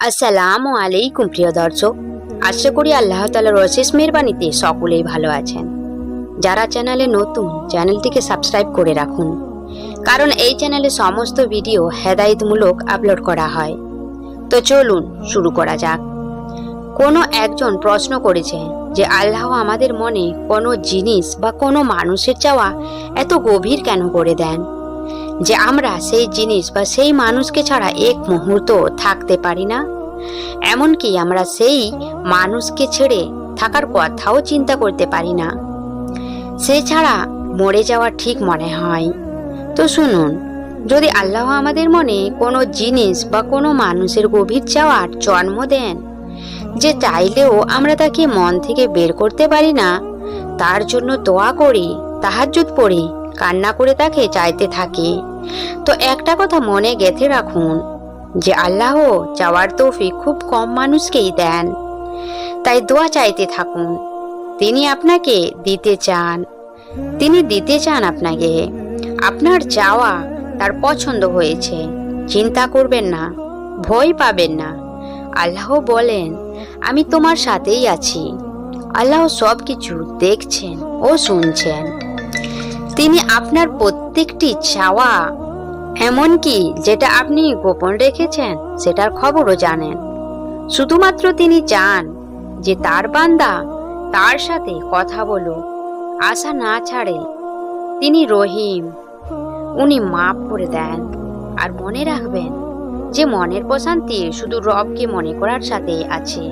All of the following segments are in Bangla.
আসসালামু আলাইকুম, প্রিয় দর্শক। আশা করি আল্লাহ তালার অশেষ মেহরবানিতে সকলেই ভালো আছেন। যারা চ্যানেলে নতুন, চ্যানেলটিকে সাবস্ক্রাইব করে রাখুন। কারণ এই চ্যানেলে সমস্ত ভিডিও হেদায়েতমূলক আপলোড করা হয়। তো চলুন শুরু করা যাক। কোনো একজন প্রশ্ন করেছে যে, আল্লাহ আমাদের মনে কোনো জিনিস বা কোনো মানুষের চাওয়া এত গভীর কেন করে দেন? যে আমরা সেই জিনিস বা সেই মানুষকে ছাড়া এক মুহূর্ত থাকতে পারি না। এমনকি আমরা সেই মানুষকে ছেড়ে থাকার কথাও চিন্তা করতে পারি না। সে ছাড়া মরে যাওয়া ঠিক মনে হয়। তো শুনুন, যদি আল্লাহ আমাদের মনে কোনো জিনিস বা কোনো মানুষের গভীর চাওয়ার জন্ম দেন, যে চাইলেও আমরা তাকে মন থেকে বের করতে পারি না, তার জন্য দোয়া করি, তাহাজ্জুদ পড়ি কান্না করে তাকে চাইতে থাকি। তো একটা কথা মনে গেঁথে রাখুন, যে আল্লাহ চাওয়ার তৌফিক খুব কম মানুষকেই দেন। তাই দোয়া চাইতে থাকুন, তিনি আপনাকে দিতে চান। তিনি দিতে চান আপনাকে। আপনার চাওয়া তার পছন্দ হয়েছে, চিন্তা করবেন না, ভয় পাবেন না। আল্লাহ বলেন, আমি তোমার সাথেই আছি। আল্লাহ সব কিছু দেখছেন ও শুনছেন। তিনি আপনার প্রত্যেকটি চাওয়া, এমনকি যেটা আপনি গোপন রেখেছেন, সেটার খবরও জানেন। শুধুমাত্র তিনি চান যে তার বান্দা তার সাথে কথা বলো আশা না ছাড়ে। তিনি রহিম, উনি মাফ করে দেন আর মনে রাখবেন যে মনের প্রশান্তি শুধু রবকে মনে করার সাথে আছে।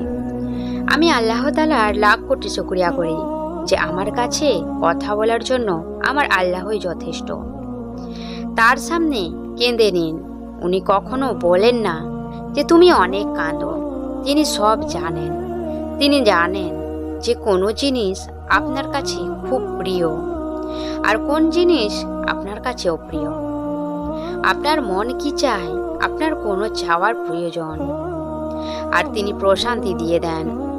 আমি আল্লাহ তালার লাখ কোটি শুক্রিয়া করি। যে আমার কাছে কথা বলার জন্য আমার আল্লাহই যথেষ্ট। তার সামনে কেঁদে নিন। উনি কখনো বলেন না যে তুমি অনেক কাঁদো। তিনি সব জানেন। তিনি জানেন যে কোনো জিনিস আপনার কাছে খুব প্রিয় আর কোন জিনিস আপনার কাছে অপ্রিয় আপনার মন কি চায় আপনার কোনো চাওয়ার প্রয়োজন। আর তিনি প্রশান্তি দিয়ে দেন।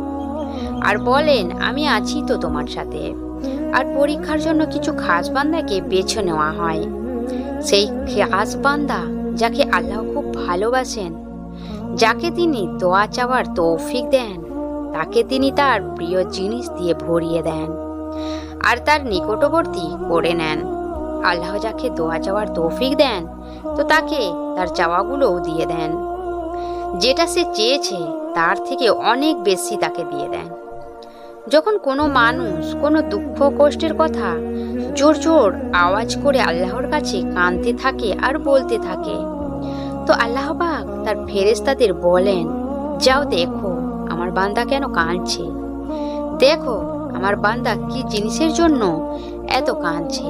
আর বলেন, আমি আছি তো তোমার সাথে। আর পরীক্ষার জন্য কিছু খাস বান্দাকে বেছে নেওয়া হয়। সেই খাস বান্দা যাকে আল্লাহ খুব ভালোবাসেন, যাকে তিনি দোয়া চাওয়ার তৌফিক দেন, তাকে তিনি তার প্রিয় জিনিস দিয়ে ভরিয়ে দেন আর তার নিকটবর্তী করে নেন। আল্লাহ যাকে দোয়া চাওয়ার তৌফিক দেন, তো তাকে তার চাওয়াগুলোও দিয়ে দেন। যেটা সে চেয়েছে, তার থেকে অনেক বেশি তাকে দিয়ে দেন। যখন কোনো মানুষ কোনো দুঃখ কষ্টের কথা জোর জোর আওয়াজ করে আল্লাহর কাছে কাঁদতে থাকে আর বলতে থাকে। তো আল্লাহ পাক তার ফেরেস্তাদের বলেন, যাও দেখো আমার বান্দা কেন কাঁদছে? দেখো আমার বান্দা কি জিনিসের জন্য এত কাঁদছে?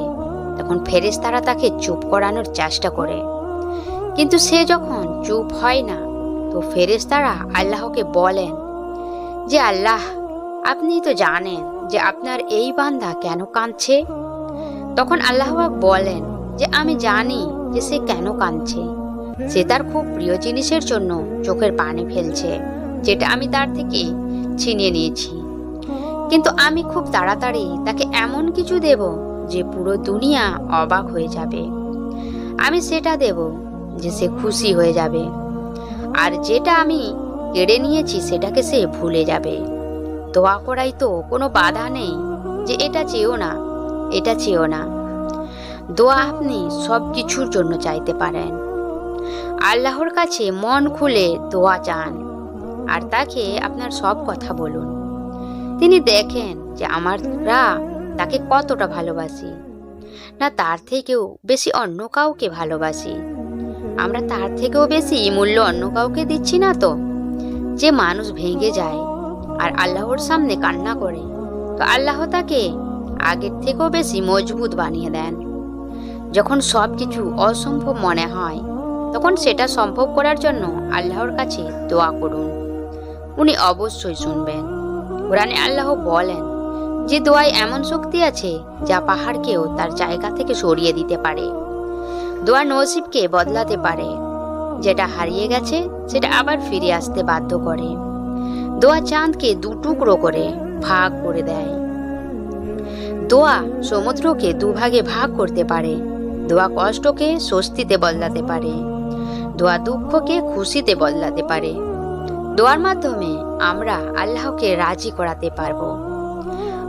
তখন ফেরেস্তারা তাকে চুপ করানোর চেষ্টা করে। কিন্তু সে যখন চুপ হয় না, তো ফেরেস্তারা আল্লাহকে বলেন যে, আল্লাহ আপনি তো জানেন যে আপনার এই বান্দা কেন কাঁদছে? তখন আল্লাহবাক বলেন যে, আমি জানি যে সে কেন কাঁদছে। সে তার খুব প্রিয় জিনিসের জন্য চোখের পানি ফেলছে, যেটা আমি তার থেকে ছিনিয়ে নিয়েছি। কিন্তু আমি খুব তাড়াতাড়ি তাকে এমন কিছু দেব যে পুরো দুনিয়া অবাক হয়ে যাবে। আমি সেটা দেব যে সে খুশি হয়ে যাবে। আর যেটা আমি কেড়ে নিয়েছি সেটাকে সে ভুলে যাবে। দোয়া করাই তো কোনো বাধা নেই যে এটা চেয়েও না, এটা চেয়েও না। দোয়া আপনি সব কিছুর জন্য চাইতে পারেন। আল্লাহর কাছে মন খুলে দোয়া চান আর তাকে আপনার সব কথা বলুন। তিনি দেখেন যে আমরা তাকে কতটা ভালোবাসি, না তার থেকেও বেশি অন্য কাউকে ভালোবাসি। আমরা তার থেকেও বেশি মূল্য অন্য কাউকে দিচ্ছি না তো? যে মানুষ ভেঙে যায় আর আল্লাহর সামনে কান্না করে। তো আল্লাহ তাকে আগের থেকেও বেশি মজবুত বানিয়ে দেন। যখন সব কিছু অসম্ভব মনে হয়, তখন সেটা সম্ভব করার জন্য আল্লাহর কাছে দোয়া করুন। উনি অবশ্যই শুনবেন। কোরআনে আল্লাহ বলেন যে দোয়ায় এমন শক্তি আছে যা পাহাড়কেও তার জায়গা থেকে সরিয়ে দিতে পারে। দোয়া নসিবকে বদলাতে পারে। যেটা হারিয়ে গেছে, সেটা আবার ফিরে আসতে বাধ্য করে। দোয়া চাঁদকে দু টুকরো করে ভাগ করে দেয়। দোয়া সমুদ্রকে দুভাগে ভাগ করতে পারে। দোয়া কষ্টকে স্বস্তিতে বদলাতে পারে। দোয়া দুঃখকে খুশিতে বদলাতে পারে। দোয়ার মাধ্যমে আমরা আল্লাহকে রাজি করাতে পারব।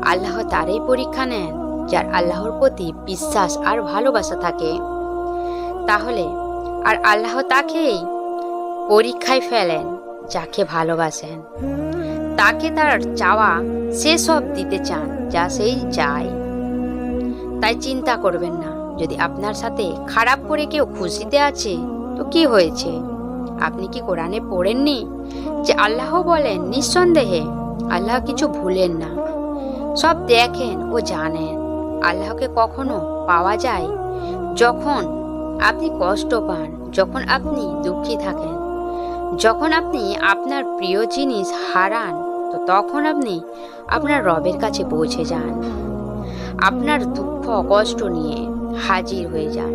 আল্লাহ তারই পরীক্ষা নেন, যার আল্লাহর প্রতি বিশ্বাস আর ভালোবাসা থাকে। তাহলে আর আল্লাহ তাকেই পরীক্ষায় ফেলেন। যাকে ভালোবাসেন। তাকে তার চাওয়া সে সব দিতে চান, যা সেই চায় তাই চিন্তা করবেন না, যদি আপনার সাথে খারাপ করে কেউ খুশিতে আছে, তো কি হয়েছে? আপনি কি কোরআনে পড়েননি যে আল্লাহ বলেন, নিঃসন্দেহে আল্লাহ কিছু ভুলেন না। সব দেখেন ও জানেন। আল্লাহকে কখনো পাওয়া যায় যখন আপনি কষ্ট পান, যখন আপনি দুঃখী থাকেন। যখন আপনি আপনার প্রিয় জিনিস হারান, তো তখন আপনি আপনার রবের কাছে পৌঁছে যান। আপনার দুঃখ, কষ্ট নিয়ে হাজির হয়ে যান।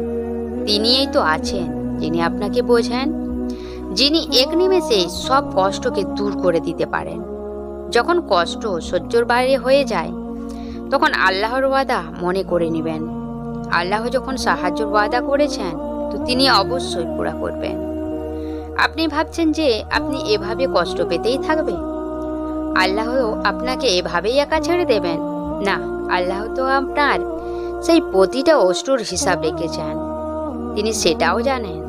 তিনিই তো আছেন যিনি আপনাকে বোঝেন, যিনি এক নিমেষে সব কষ্টকে দূর করে দিতে পারেন। যখন কষ্ট সহ্যর বাইরে হয়ে যায়, তখন আল্লাহর ওয়াদা মনে করে নেবেন। আল্লাহ যখন সাহায্যর ওয়াদা করেছেন, তো তিনি অবশ্যই পুরা করবেন। আপনি ভাবছেন যে আপনি এভাবে কষ্ট পেতেই থাকবে আল্লাহ আপনাকে এভাবেই একা ছেড়ে দেবেন। না, আল্লাহ তো আপনার সেই প্রতিটা অষ্টুর হিসাব রেখেছেন। তিনি সেটাও জানেন,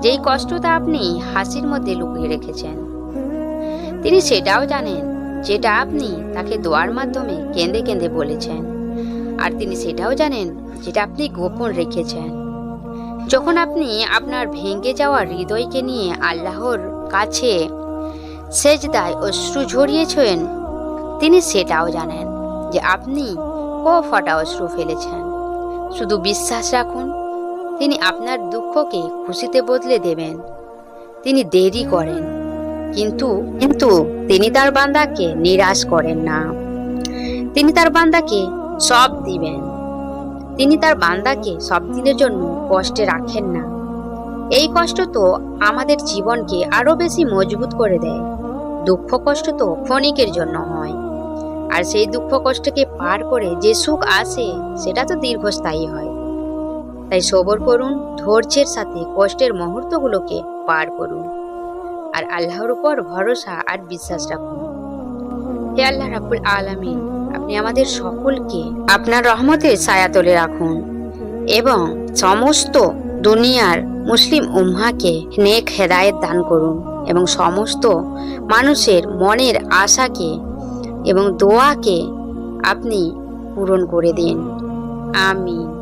যেই কষ্টটা আপনি হাসির মধ্যে লুকিয়ে রেখেছেন। তিনি সেটাও জানেন, যেটা আপনি তাকে দোয়ার মাধ্যমে কেঁদে কেঁদে বলেছেন। আর তিনি সেটাও জানেন, যেটা আপনি গোপন রেখেছেন। যখন আপনি আপনার ভেঙে যাওয়া হৃদয়কে নিয়ে আল্লাহর কাছে সেজদায় অশ্রু ঝরিয়েছেন, তিনি সেটাও জানেন যে আপনি ক ফটা অশ্রু ফেলেছেন। শুধু বিশ্বাস রাখুন, তিনি আপনার দুঃখকে খুশিতে বদলে দেবেন। তিনি দেরি করেন, কিন্তু কিন্তু তিনি তার বান্দাকে নিরাশ করেন না। তিনি তার বান্দাকে সব দিবেন। তিনি তার বান্দাকে সব দিনের জন্য কষ্টে রাখেন না। এই কষ্ট তো আমাদের জীবনকে আরও বেশি মজবুত করে দেয়। দুঃখ কষ্ট তো ক্ষণিকের জন্য হয়। আর সেই দুঃখ কষ্টকে পার করে যে সুখ আসে, সেটা তো দীর্ঘস্থায়ী হয়। তাই সবর করুন, ধৈর্যের সাথে কষ্টের মুহূর্তগুলোকে পার করুন। আর আল্লাহর উপর ভরসা আর বিশ্বাস রাখুন। হে আল্লাহ রাবুল আলামিন আপনি আমাদের সকলকে আপনার রহমতে ছায়া তোলে রাখুন এবং সমস্ত দুনিয়ার মুসলিম উম্মাকে নেক হেদায়েত দান করুন এবং সমস্ত মানুষের মনের আশাকে এবং দোয়াকে আপনি পূরণ করে দিন। আমিন।